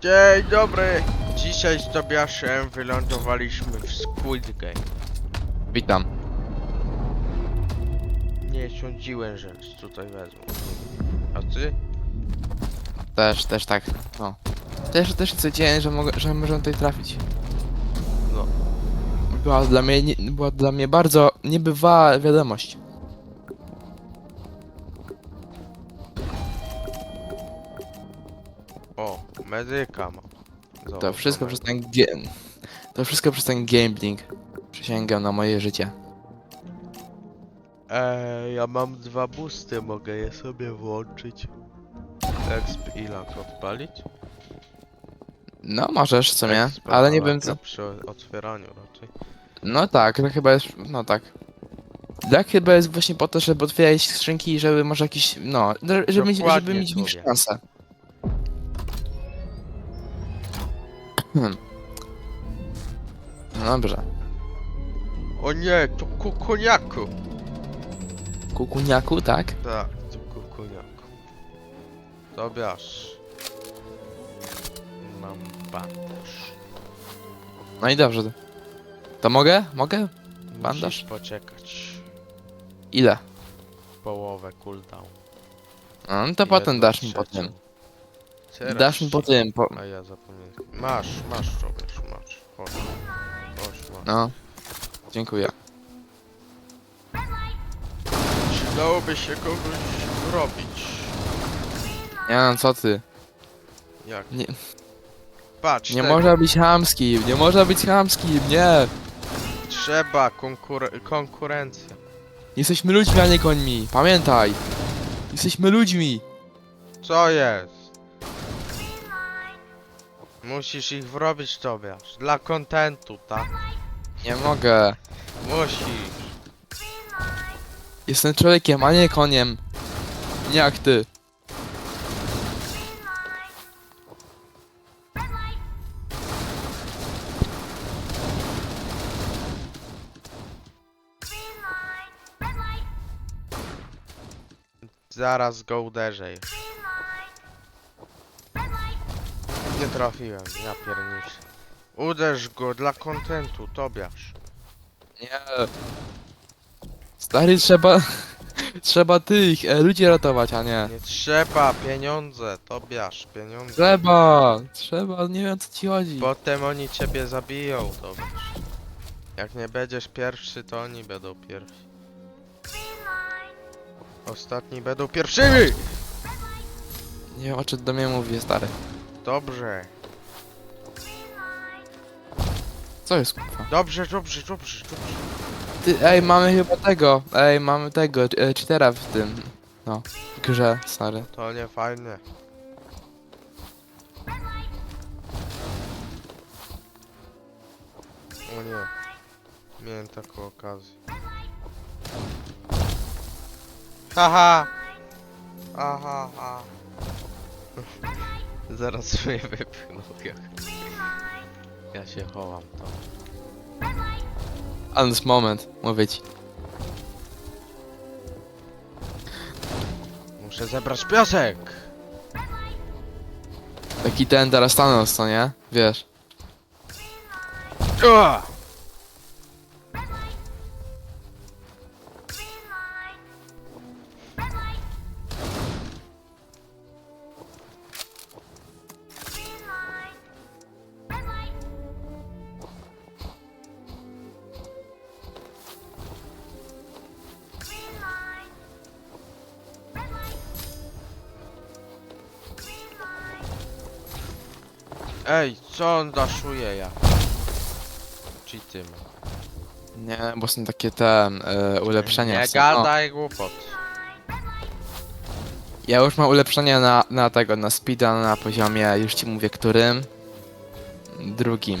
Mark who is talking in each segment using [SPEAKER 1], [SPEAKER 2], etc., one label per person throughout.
[SPEAKER 1] Dzień dobry! Dzisiaj z Tobiaszem wylądowaliśmy w Squid Game.
[SPEAKER 2] Witam.
[SPEAKER 1] Nie sądziłem, że tutaj wezmą. A ty?
[SPEAKER 2] Też, też tak. No. Też, też co dzień, że, mogę, że możemy tutaj trafić.
[SPEAKER 1] No.
[SPEAKER 2] Była dla mnie, nie, była dla mnie bardzo niebywała wiadomość.
[SPEAKER 1] Medyka mam.
[SPEAKER 2] To wszystko przez ten game. To wszystko przez ten gambling. Przysięgam na moje życie.
[SPEAKER 1] Eee, ja mam dwa busty, mogę je sobie włączyć. Exp i lock odpalić?
[SPEAKER 2] No możesz w sumie,
[SPEAKER 1] Exp
[SPEAKER 2] ale nie wiem co.
[SPEAKER 1] przy otwieraniu raczej.
[SPEAKER 2] No tak, to chyba jest. No tak. Tak chyba jest właśnie po to, żeby otwierać skrzynki, żeby może jakiś. No, żeby mieć, żeby
[SPEAKER 1] Dokładnie,
[SPEAKER 2] mieć
[SPEAKER 1] człowiek.
[SPEAKER 2] szanse. Hmm. No dobrze.
[SPEAKER 1] O nie, to kukuniaku!
[SPEAKER 2] Kukuniaku, tak?
[SPEAKER 1] Tak, to kukuniaku. Tobiasz. Mam bandaż.
[SPEAKER 2] No i dobrze. To mogę? Mogę? Bandaż?
[SPEAKER 1] Musisz poczekać.
[SPEAKER 2] Ile?
[SPEAKER 1] Połowę cooldown.
[SPEAKER 2] No, no to potem dasz mi po tym. Dasz mi po tym, po...
[SPEAKER 1] A ja zapomniałem. Masz, masz Tobiasz, masz. Chodź. Chodź, masz.
[SPEAKER 2] No. Dziękuję.
[SPEAKER 1] Przydałoby się kogoś robić.
[SPEAKER 2] Nie no, co ty?
[SPEAKER 1] Jak?
[SPEAKER 2] Nie,
[SPEAKER 1] Patrz,
[SPEAKER 2] nie
[SPEAKER 1] tego.
[SPEAKER 2] można być chamskim, nie można być chamskim, nie!
[SPEAKER 1] Trzeba konkur konkurencja.
[SPEAKER 2] Jesteśmy ludźmi, a nie końmi, pamiętaj! Jesteśmy ludźmi!
[SPEAKER 1] Co jest? Musisz ich wrobić, Tobiasz. Dla kontentu, tak?
[SPEAKER 2] Nie mogę.
[SPEAKER 1] Musisz.
[SPEAKER 2] Jestem człowiekiem, a nie koniem. Nie jak ty.
[SPEAKER 1] Zaraz go uderzę. Nie trafiłem, ja pierniczę. Uderz go dla kontentu, Tobiasz.
[SPEAKER 2] Nie. Stary, trzeba... trzeba tych e, ludzi ratować, a nie.
[SPEAKER 1] Nie trzeba, pieniądze, Tobiasz, pieniądze.
[SPEAKER 2] Trzeba! Trzeba, nie wiem o co ci chodzi.
[SPEAKER 1] Potem oni ciebie zabiją, Tobiasz. Jak nie będziesz pierwszy, to oni będą pierwsi. Ostatni będą pierwszymi!
[SPEAKER 2] Nie wiem o czym do mnie mówi, stary.
[SPEAKER 1] Dobrze,
[SPEAKER 2] Co jest kurwa?
[SPEAKER 1] dobrze, dobrze, dobrze, dobrze.
[SPEAKER 2] Ty, ej, mamy chyba tego. Ej, mamy tego, e, cheatera w tym. No, w grze, stary.
[SPEAKER 1] To nie fajne. O nie. Miałem taką okazję. Haha! Aha, ha. Zaraz mnie wypchnął. jak- Ja się chowam to.
[SPEAKER 2] Hans moment, mówię ci.
[SPEAKER 1] Muszę zebrać piasek!
[SPEAKER 2] Taki ten teraz Thanos, co nie? Wiesz.
[SPEAKER 1] Ua! Ej, co on daszuje ja? Cheaty ma.
[SPEAKER 2] Nie, bo są takie te e, ulepszenia.
[SPEAKER 1] Nie
[SPEAKER 2] są- o,
[SPEAKER 1] gadaj głupot.
[SPEAKER 2] ja już mam ulepszenia na, na tego, na speeda na poziomie, już ci mówię którym. Drugim.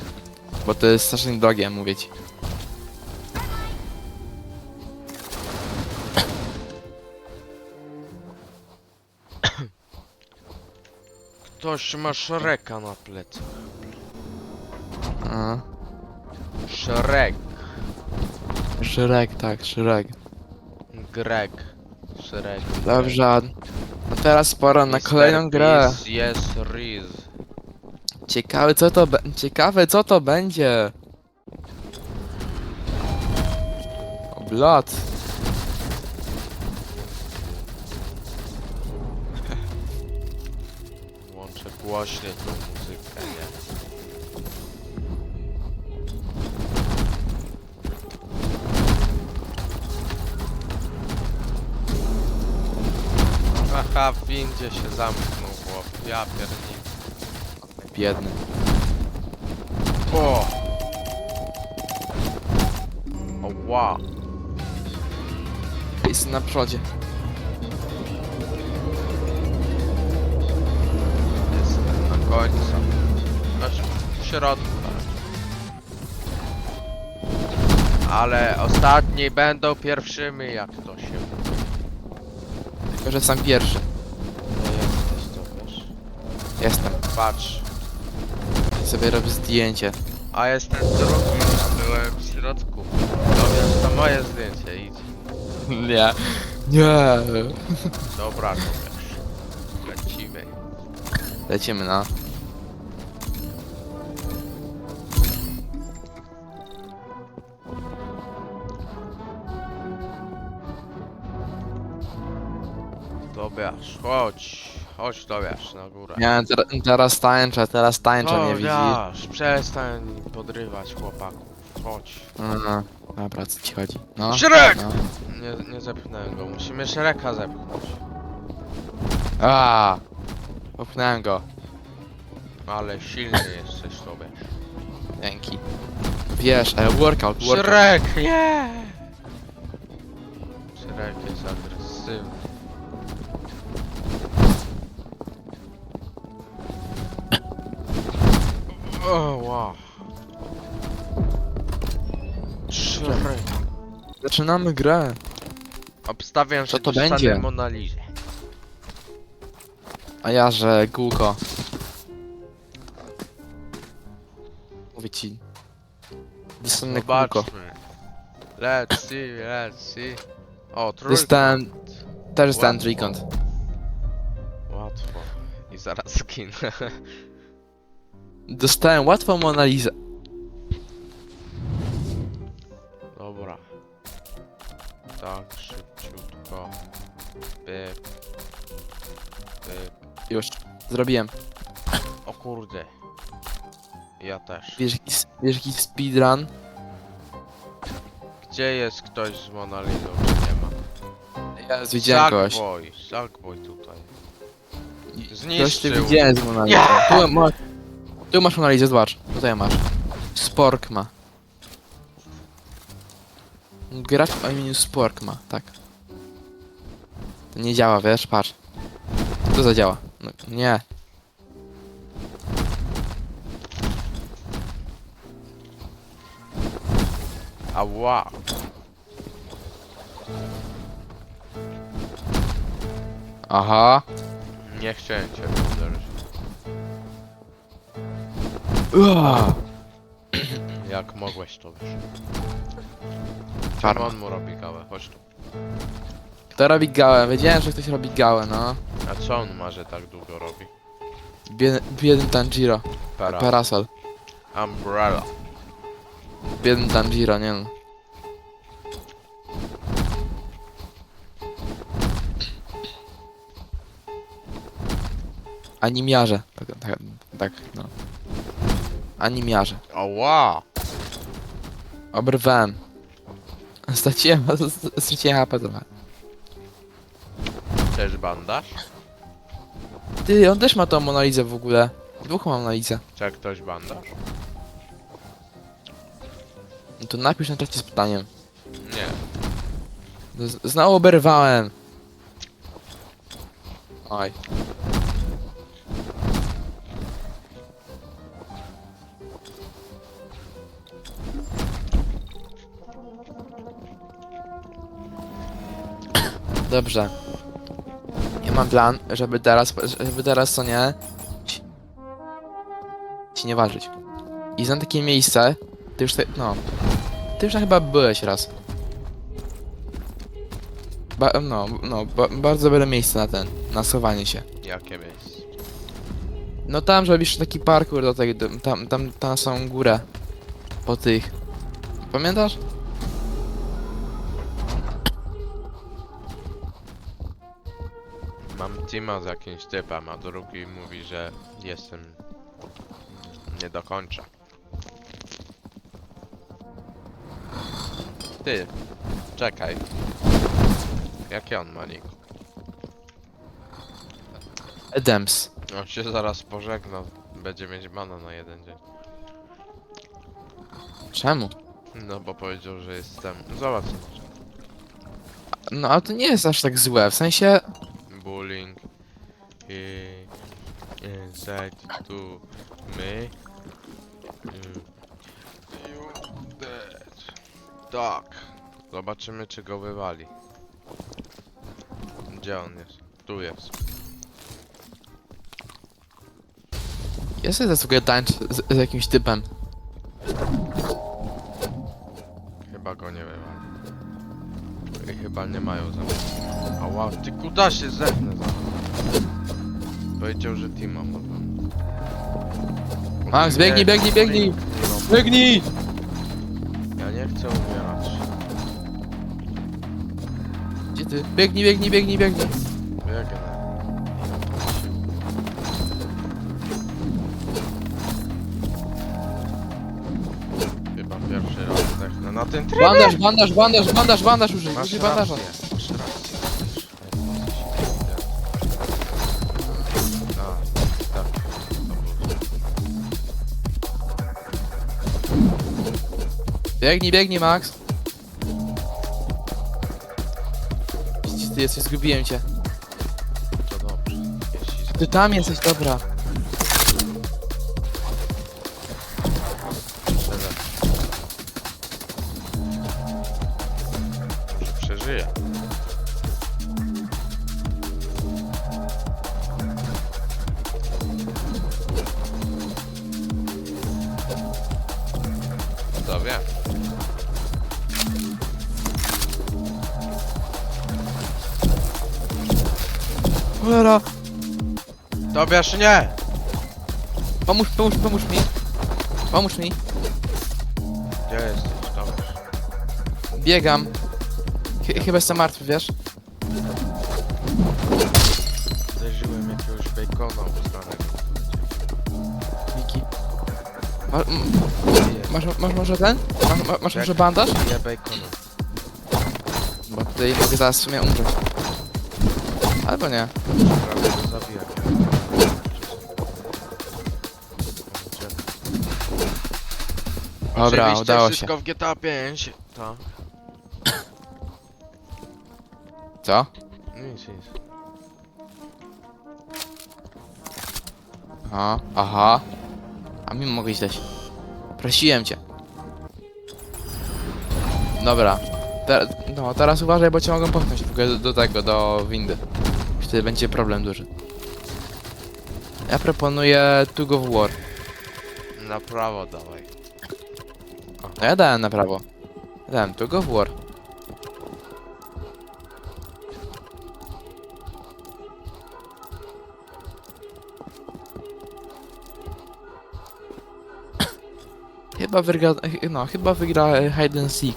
[SPEAKER 2] Bo to jest strasznie drogie, mówię ci.
[SPEAKER 1] Ktoś ma Shreka na plecach.
[SPEAKER 2] A,
[SPEAKER 1] Shrek.
[SPEAKER 2] Tak, Szrek.
[SPEAKER 1] Greg. Shrek.
[SPEAKER 2] Dobrze. No teraz pora na
[SPEAKER 1] Mr.
[SPEAKER 2] kolejną grę.
[SPEAKER 1] Beast, Yes, Riz.
[SPEAKER 2] Ciekawe co to be- Ciekawe co to będzie. O
[SPEAKER 1] głośniej tą muzykę, nie? Aha, w windzie się zamknął chłop. Ja pierdolę.
[SPEAKER 2] Biedny.
[SPEAKER 1] O! O wow.
[SPEAKER 2] Jest na przodzie.
[SPEAKER 1] Na końcu. Znaczy w środku. Ale ostatni będą pierwszymi, jak to się.
[SPEAKER 2] Tylko, że sam pierwszy.
[SPEAKER 1] Nie jesteś, to wiesz.
[SPEAKER 2] Jestem.
[SPEAKER 1] Patrz.
[SPEAKER 2] Sobie robię zdjęcie.
[SPEAKER 1] A jestem drugi, a byłem w środku. To wiesz, to moje zdjęcie, idź.
[SPEAKER 2] Nie. Nie.
[SPEAKER 1] Dobra, to wiesz. Lecimy.
[SPEAKER 2] Lecimy no.
[SPEAKER 1] Tobiasz, chodź. Chodź, Tobiasz, na górę.
[SPEAKER 2] Nie, ter teraz tańczę, teraz tańczę, nie widzisz?
[SPEAKER 1] Tobiasz, przestań podrywać chłopaków. Chodź.
[SPEAKER 2] No, dobra, co ci chodzi? No.
[SPEAKER 1] Szrek!
[SPEAKER 2] no.
[SPEAKER 1] Nie, nie zepchnąłem go, musimy Shreka zepchnąć.
[SPEAKER 2] A, Popchnąłem go.
[SPEAKER 1] Ale silny jesteś, Tobiasz.
[SPEAKER 2] Dzięki. Wiesz, e, workout, workout.
[SPEAKER 1] Shrek, nie! Shrek jest agresywny.
[SPEAKER 2] Zaczynamy grę.
[SPEAKER 1] Obstawiam,
[SPEAKER 2] Co
[SPEAKER 1] że
[SPEAKER 2] to
[SPEAKER 1] dostanę
[SPEAKER 2] będzie?
[SPEAKER 1] Monalizę.
[SPEAKER 2] A ja, że kółko. Mówię ci. Dostanę.
[SPEAKER 1] Zobaczmy. Let's see, let's see. O, trójkąt.
[SPEAKER 2] Dostałem, też dostałem
[SPEAKER 1] Łatwo.
[SPEAKER 2] trójkąt.
[SPEAKER 1] Łatwo. I zaraz skin.
[SPEAKER 2] Dostałem łatwą Monalizę.
[SPEAKER 1] Tak, szybciutko. Pyk. Pyk.
[SPEAKER 2] Już, zrobiłem.
[SPEAKER 1] O kurde. Ja też.
[SPEAKER 2] Wiesz jaki, s- wiesz jaki speedrun?
[SPEAKER 1] Gdzie jest ktoś z Monalizą, czy nie ma?
[SPEAKER 2] Ja widziałem kogoś.
[SPEAKER 1] Sackboy, Sackboy tutaj.
[SPEAKER 2] Ktoś ty
[SPEAKER 1] Zniszczył.
[SPEAKER 2] widziałem z Monalizą. Tu, ma, tu masz Monalizę, zobacz. Tutaj masz. Spork ma. Gracz o imieniu Spork ma, tak. To nie działa, wiesz, patrz. To zadziała. No, nie.
[SPEAKER 1] Ała.
[SPEAKER 2] Aha.
[SPEAKER 1] Nie chciałem cię uderzyć. Jak mogłeś to wiesz?
[SPEAKER 2] Farma.
[SPEAKER 1] on mu robi kawę? Chodź tu.
[SPEAKER 2] Kto robi gałę? Wiedziałem, że ktoś robi gałę, no.
[SPEAKER 1] A co on ma, że tak długo robi?
[SPEAKER 2] Biedny, biedny Tanjiro.
[SPEAKER 1] Para.
[SPEAKER 2] Parasol.
[SPEAKER 1] Umbrella.
[SPEAKER 2] Biedny Tanjiro, nie no. Animiarze. Tak, tak, tak, no. Animiarze.
[SPEAKER 1] Ała!
[SPEAKER 2] Obrywałem. Straciłem, straciłem HP trochę.
[SPEAKER 1] Też bandaż?
[SPEAKER 2] Ty, on też ma tą Monalizę w ogóle. Dwóch ma Monalizę.
[SPEAKER 1] Czy ktoś bandaż?
[SPEAKER 2] No to napisz na czacie z pytaniem.
[SPEAKER 1] Nie.
[SPEAKER 2] Z- Znowu oberwałem. Oj. Dobrze. Ja mam plan, żeby teraz, żeby teraz co nie... ci- nie walczyć. I znam takie miejsce, ty już te, no... Ty już chyba byłeś raz. Ba no, no, ba bardzo dobre miejsce na ten, na schowanie się.
[SPEAKER 1] Jakie miejsce?
[SPEAKER 2] No tam robisz taki parkour do tej, do, tam, tam, tam są górę. Po tych. Pamiętasz?
[SPEAKER 1] Teama z jakimś typem, a drugi mówi, że jestem... Nie dokończę. Ty, czekaj. Jaki on ma nick?
[SPEAKER 2] Edems.
[SPEAKER 1] On się zaraz pożegna. Będzie mieć bana na jeden dzień.
[SPEAKER 2] Czemu?
[SPEAKER 1] No bo powiedział, że jestem... Zobacz.
[SPEAKER 2] No ale to nie jest aż tak złe, w sensie...
[SPEAKER 1] Bullying. I... Inside to me. Mm. You dead. Tak. Zobaczymy czy go wywali. Gdzie on jest? Tu jest.
[SPEAKER 2] Ja sobie zasługuję tańcz z, z jakimś typem.
[SPEAKER 1] Chyba go nie wywali. I chyba nie mają zamiaru. Ała, ty kuda się zepnę za Powiedział, że teama ma pan.
[SPEAKER 2] Max, biegnij, biegnij, biegnij! Biegnij!
[SPEAKER 1] Ja nie chcę umierać.
[SPEAKER 2] Gdzie ty? Biegnij, biegnij, biegnij, biegnij.
[SPEAKER 1] Biegnę. Chyba pierwszy raz zdechnę na ten tryb.
[SPEAKER 2] Bandaż, bandaż, bandaż, bandaż, bandaż użyj, użyj bandaża.
[SPEAKER 1] rację.
[SPEAKER 2] Biegnij, biegnij, Max. Ty jesteś? Zgubiłem cię.
[SPEAKER 1] To dobrze. Jeśli
[SPEAKER 2] Ty tam jesteś, dobra.
[SPEAKER 1] To wiem.
[SPEAKER 2] Cholera.
[SPEAKER 1] Tobiasz nie!
[SPEAKER 2] Pomóż, pomóż, pomóż mi. Pomóż mi.
[SPEAKER 1] Gdzie jesteś, Tobiasz?
[SPEAKER 2] Biegam. Ch chyba jestem martwy, wiesz?
[SPEAKER 1] Uderzyłem jakiegoś bacona uznanego.
[SPEAKER 2] Miki. Ma, m, masz, masz może ten? Masz, ma- masz może bandaż?
[SPEAKER 1] Nie bacona.
[SPEAKER 2] Bo tutaj mogę zaraz w sumie umrzeć. Albo nie.
[SPEAKER 1] Prawie go zabijam.
[SPEAKER 2] Dobra,
[SPEAKER 1] Oczywiście
[SPEAKER 2] udało się.
[SPEAKER 1] wszystko w GTA 5. To.
[SPEAKER 2] Co?
[SPEAKER 1] Nic, nic.
[SPEAKER 2] Aha, aha. A mi mogę źleć. Prosiłem cię. Dobra. Te, no, teraz uważaj, bo cię mogą popchnąć w ogóle do, do tego, do windy. Wtedy będzie problem duży. Ja proponuję Tug of War.
[SPEAKER 1] Na prawo dawaj.
[SPEAKER 2] No ja dałem na prawo. Dałem Tug of War. Chyba wygra, no, chyba wygra e, Hide and Seek.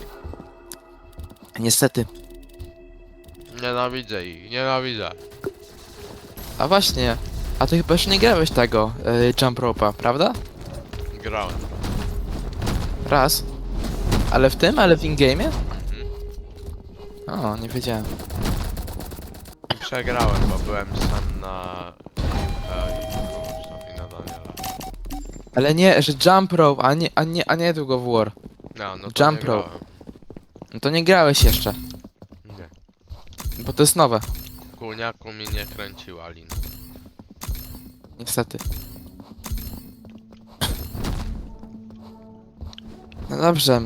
[SPEAKER 2] Niestety.
[SPEAKER 1] Nienawidzę ich, nienawidzę.
[SPEAKER 2] A właśnie, a ty chyba jeszcze nie grałeś tego y, Jump Rope'a, prawda?
[SPEAKER 1] Grałem.
[SPEAKER 2] Raz. Ale w tym, ale w in-game'ie? O, nie wiedziałem.
[SPEAKER 1] Przegrałem, bo byłem sam na...
[SPEAKER 2] Ale nie, że Jump Rope, a nie, a nie, a nie Tug of War.
[SPEAKER 1] No, no to
[SPEAKER 2] Jump
[SPEAKER 1] nie
[SPEAKER 2] rope.
[SPEAKER 1] grałem.
[SPEAKER 2] No to nie grałeś jeszcze,
[SPEAKER 1] Nie.
[SPEAKER 2] bo to jest nowe,
[SPEAKER 1] Kuniaku mi nie kręciła lin.
[SPEAKER 2] niestety. No dobrze.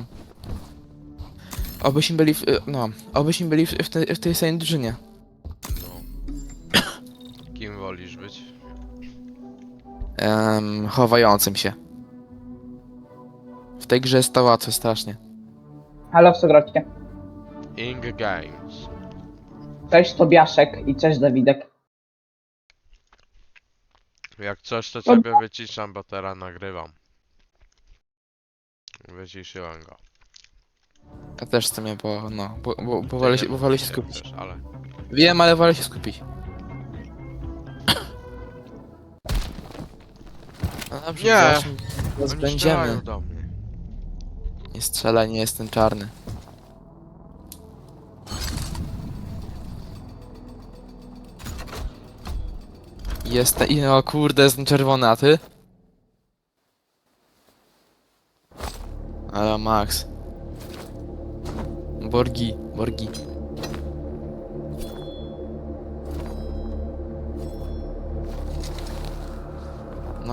[SPEAKER 2] Obyśmy byli w, y, no, obyśmy byli w, w, tej- w tej samej drużynie. Em, chowającym się. W tej grze jest to łatwe strasznie.
[SPEAKER 3] Halo, w co gracie?
[SPEAKER 1] Ing Games.
[SPEAKER 3] Cześć Tobiaszek i cześć Dawidek.
[SPEAKER 1] Jak coś, to ciebie wyciszam, bo teraz nagrywam. Wyciszyłem go.
[SPEAKER 2] Ja też chcę mnie, bo no, bo, bo, bo, wolę, się, bo wolę się skupić.
[SPEAKER 1] Też, ale
[SPEAKER 2] Wiem, ale wolę się skupić. No dobrze,
[SPEAKER 1] Nie.
[SPEAKER 2] teraz
[SPEAKER 1] oni
[SPEAKER 2] będziemy.
[SPEAKER 1] strzelają do mnie.
[SPEAKER 2] Nie strzelaj, nie jestem czarny. Jestem, i o kurde, jestem czerwony, a ty? Ale Max. Borgi, Borgi.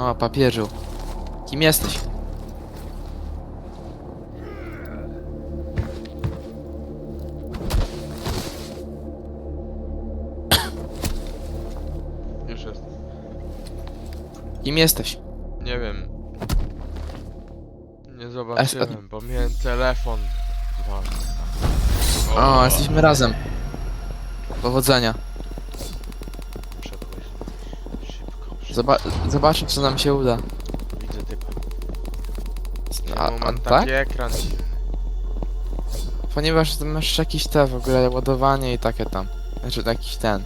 [SPEAKER 2] No, papieżu. Kim jesteś?
[SPEAKER 1] Już jest.
[SPEAKER 2] Kim jesteś?
[SPEAKER 1] Nie wiem. Nie zobaczyłem, bo miałem telefon ważny.
[SPEAKER 2] O, jesteśmy razem. Powodzenia. Zoba zobaczmy, co nam się uda.
[SPEAKER 1] Widzę typa.
[SPEAKER 2] A,
[SPEAKER 1] No,
[SPEAKER 2] a
[SPEAKER 1] mam
[SPEAKER 2] tak?
[SPEAKER 1] taki ekran.
[SPEAKER 2] Ponieważ ty masz jakieś te w ogóle ładowanie i takie tam. Znaczy jakiś ten.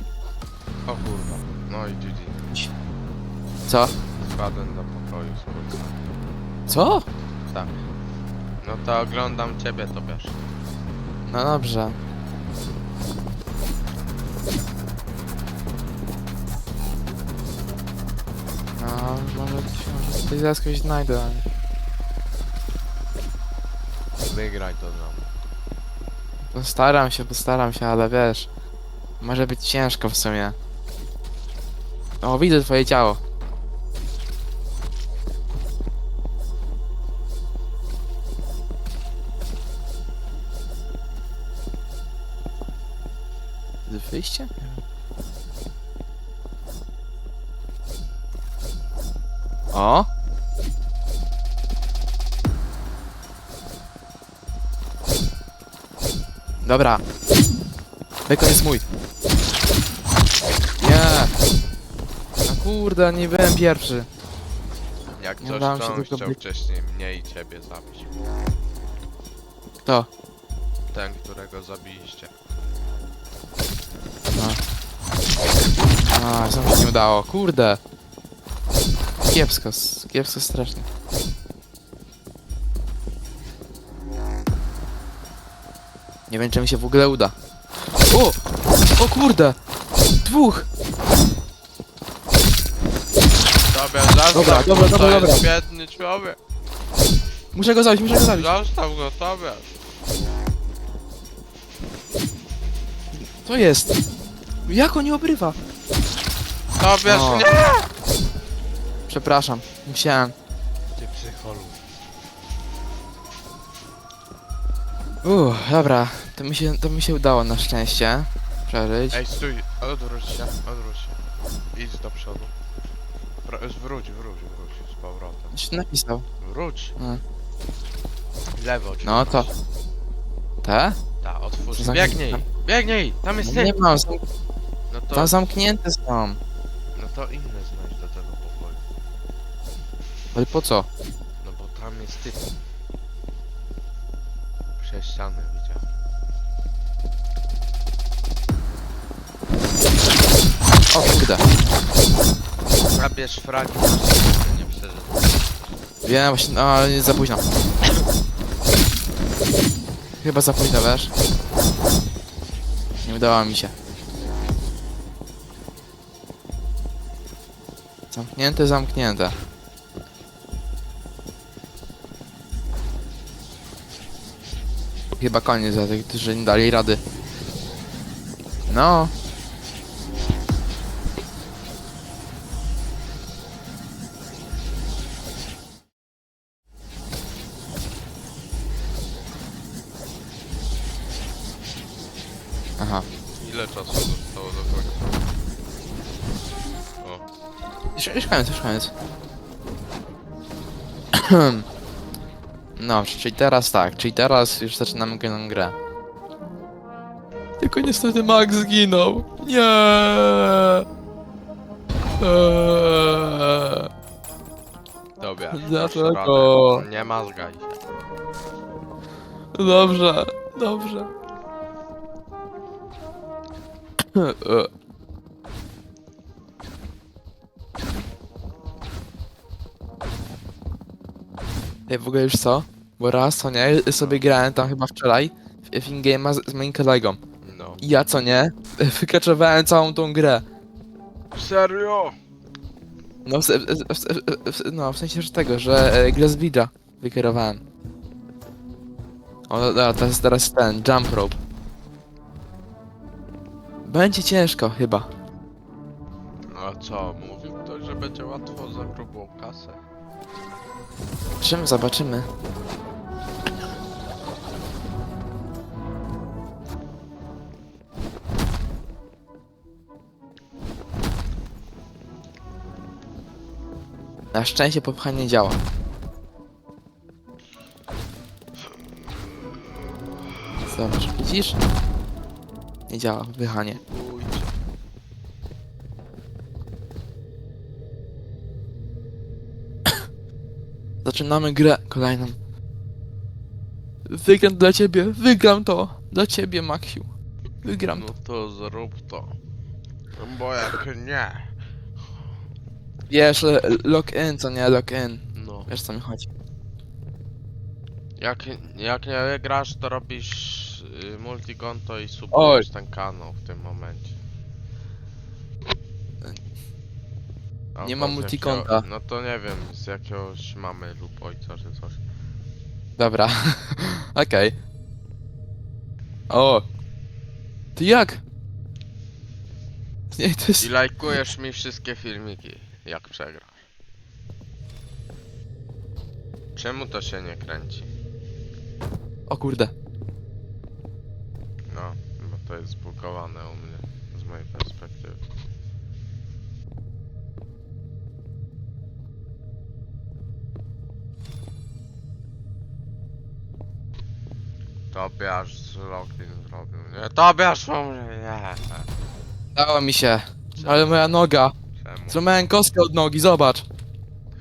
[SPEAKER 1] O kurwa. No i GG.
[SPEAKER 2] Co?
[SPEAKER 1] Spadłem do pokoju z kurwa.
[SPEAKER 2] Co?
[SPEAKER 1] Tak. No to oglądam ciebie, to wiesz.
[SPEAKER 2] No dobrze. No, może, może tutaj zaraz kogoś znajdę. ale-
[SPEAKER 1] Wygraj to mnie.
[SPEAKER 2] Postaram się, postaram się, ale wiesz. Może być ciężko w sumie. O, widzę twoje ciało. Wyjście? O! Dobra. Bekon jest mój. Nie. No kurde, nie byłem pierwszy.
[SPEAKER 1] Jak
[SPEAKER 2] Nie
[SPEAKER 1] coś
[SPEAKER 2] się
[SPEAKER 1] to on
[SPEAKER 2] tylko
[SPEAKER 1] chciał wcześniej mnie i ciebie zabić.
[SPEAKER 2] Kto?
[SPEAKER 1] Ten, którego zabiliście.
[SPEAKER 2] A, znowu się nie udało. Kurde. Kiepsko, kiepsko strasznie. Nie wiem, czy mi się w ogóle uda. O! O kurde! Dwóch!
[SPEAKER 1] Tobie zostaw
[SPEAKER 2] Dobra,
[SPEAKER 1] go,
[SPEAKER 2] dobra,
[SPEAKER 1] to
[SPEAKER 2] dobra,
[SPEAKER 1] jest
[SPEAKER 2] dobra.
[SPEAKER 1] biedny człowiek.
[SPEAKER 2] Muszę go zabić, muszę go zabić.
[SPEAKER 1] Zostaw go, tobie.
[SPEAKER 2] Co jest? Jak on nie obrywa?
[SPEAKER 1] Tobie
[SPEAKER 2] O.
[SPEAKER 1] nie!
[SPEAKER 2] Przepraszam, musiałem.
[SPEAKER 1] Ty psycholu.
[SPEAKER 2] Uff, dobra. To mi się, to mi się udało na szczęście. Przeżyć.
[SPEAKER 1] Ej, stój, odwróć się, odwróć się. Idź do przodu. Pro, wróć, wróć, wróć z powrotem.
[SPEAKER 2] Co się napisał?
[SPEAKER 1] Wróć.
[SPEAKER 2] A.
[SPEAKER 1] Lewo,
[SPEAKER 2] No to- Te?
[SPEAKER 1] Ta, otwórz.
[SPEAKER 2] Zamknij-
[SPEAKER 1] Biegnij, biegnij, tam jest
[SPEAKER 2] Nie
[SPEAKER 1] ty.
[SPEAKER 2] mam, zam
[SPEAKER 1] No to,
[SPEAKER 2] tam zamknięte są.
[SPEAKER 1] no to inne pokoju.
[SPEAKER 2] Ale po co?
[SPEAKER 1] No bo tam jest typ. Przez ścianę widziałem.
[SPEAKER 2] O kurde.
[SPEAKER 1] Zabierz fragi, nie przeżył.
[SPEAKER 2] Wiem właśnie, no ale nie za późno. Chyba za późno, wiesz? Nie udało mi się. Zamknięte, zamknięte. Chyba koniec za tych, którzy nie dali rady. No. Aha.
[SPEAKER 1] Ile czasu zostało do końca? O,
[SPEAKER 2] Już, już koniec, już koniec. No, czyli teraz tak, czyli teraz już zaczynamy kolejną grę. Tylko niestety Max zginął. Nie. Eee,
[SPEAKER 1] Dobra.
[SPEAKER 2] Dlaczego?
[SPEAKER 1] Nie mazgaj się.
[SPEAKER 2] Dobrze, dobrze. Eee. Ej, w ogóle już co? Bo raz, co nie, sobie grałem tam chyba wczoraj w in-game'a z, z moim kolegą.
[SPEAKER 1] No.
[SPEAKER 2] I ja, co nie, wykaczowałem całą tą grę.
[SPEAKER 1] Serio?
[SPEAKER 2] No, w, w, w, w, no, w sensie że tego, że e, Bidża wykierowałem. O, dobra, teraz, teraz ten, jump rope. Będzie ciężko, chyba.
[SPEAKER 1] No co, mówił ktoś, że będzie łatwo za grubą kasę.
[SPEAKER 2] Zobaczymy, zobaczymy. Na szczęście popchanie działa. Zobacz, widzisz? Nie działa, wychanie. Zaczynamy grę kolejną. Wygram dla ciebie, wygram to! Dla ciebie, Maxiu. Wygram
[SPEAKER 1] No
[SPEAKER 2] to.
[SPEAKER 1] to zrób to. No Bo jak nie.
[SPEAKER 2] Wiesz, lock in, co nie lock in.
[SPEAKER 1] No.
[SPEAKER 2] Wiesz co mi chodzi.
[SPEAKER 1] Jak, jak nie grasz, to robisz y, multikonto i subujesz ten kanał w tym momencie.
[SPEAKER 2] Nie mam
[SPEAKER 1] z
[SPEAKER 2] multikonta.
[SPEAKER 1] Jakiego, no to nie wiem, z jakiegoś mamy lub ojca czy coś.
[SPEAKER 2] Dobra. Okej. O! Ty jak? Nie, to jest...
[SPEAKER 1] I lajkujesz mi wszystkie filmiki, jak przegrasz. Czemu to się nie kręci?
[SPEAKER 2] O kurde.
[SPEAKER 1] No, bo to jest zbugowane u mnie, z mojej perspektywy. Tobiasz z login zrobił, nie? Tobiasz u mnie, nie!
[SPEAKER 2] Dało mi się. Ale moja noga.
[SPEAKER 1] Czemu?
[SPEAKER 2] Złamałem kostkę od nogi, zobacz.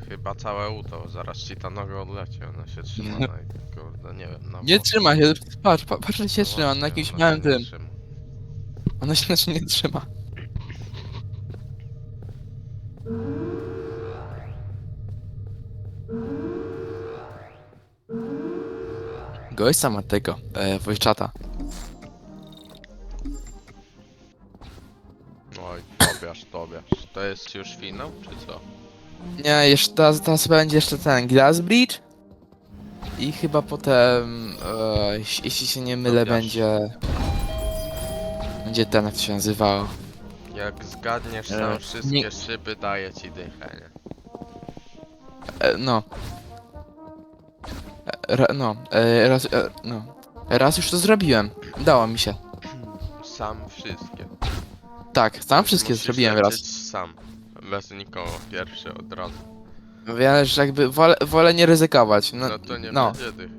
[SPEAKER 1] Chyba całe uto, zaraz ci ta noga odleci, ona się trzyma na... kurde, nie wiem, na
[SPEAKER 2] Nie trzyma się, patrz, pa- patrz, jak się
[SPEAKER 1] No
[SPEAKER 2] trzyma, na jakimś małym tym. Ona się znaczy nie trzyma. Gościa ma tego, e, voice chata.
[SPEAKER 1] Oj, Tobiasz, Tobiasz. To jest już finał, czy co?
[SPEAKER 2] Nie, jeszcze teraz, teraz będzie jeszcze ten Glass Bridge. I chyba potem, e, jeśli- jeśli się nie mylę,
[SPEAKER 1] Tobiasz.
[SPEAKER 2] będzie... Będzie ten, jak to się nazywało.
[SPEAKER 1] Jak zgadniesz
[SPEAKER 2] E,
[SPEAKER 1] sam wszystkie
[SPEAKER 2] nie-
[SPEAKER 1] szyby, daję ci dychę, nie?
[SPEAKER 2] E, no. Ra, no, e, raz, e, no. Raz już to zrobiłem. Udało mi się.
[SPEAKER 1] Sam wszystkie.
[SPEAKER 2] Tak, sam wszystkie
[SPEAKER 1] Musisz
[SPEAKER 2] zrobiłem raz.
[SPEAKER 1] lecieć sam. Bez nikogo, pierwszy od razu.
[SPEAKER 2] Wiesz, jakby wolę, wolę nie ryzykować. No,
[SPEAKER 1] No to nie
[SPEAKER 2] no.
[SPEAKER 1] będzie dychy.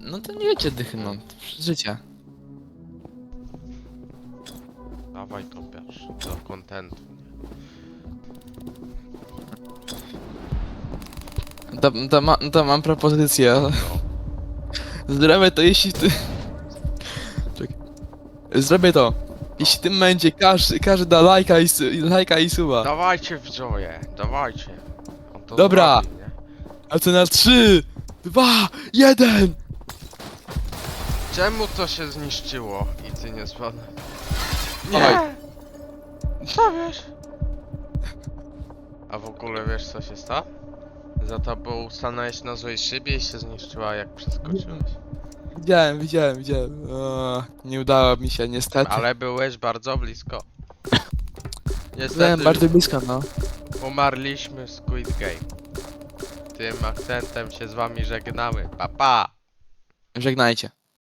[SPEAKER 2] no to nie wiecie dychy, no. Życie.
[SPEAKER 1] Dawaj Tobiasz, do kontentu.
[SPEAKER 2] To, to, ma, to mam propozycję. Zrobię to jeśli ty... Czekaj. Zrobię to. Jeśli w tym momencie każdy, każdy da lajka i, su- i lajka i suba.
[SPEAKER 1] Dawajcie w Joye, dawajcie. On to
[SPEAKER 2] Dobra.
[SPEAKER 1] zrobi, nie?
[SPEAKER 2] A co na 3, 2, 1!
[SPEAKER 1] Czemu to się zniszczyło i ty nie spadłeś?
[SPEAKER 2] Dawaj.
[SPEAKER 1] Co wiesz? A w ogóle wiesz co się stało? Za tobą stanąłeś na złej szybie i się zniszczyła jak przeskoczyłeś.
[SPEAKER 2] Widziałem, widziałem, widziałem. Nie udało mi się, niestety.
[SPEAKER 1] Ale byłeś bardzo blisko.
[SPEAKER 2] Byłem
[SPEAKER 1] Niestety
[SPEAKER 2] bardzo blisko, no.
[SPEAKER 1] umarliśmy w Squid Game. Tym akcentem się z wami żegnamy. Pa pa!
[SPEAKER 2] Żegnajcie.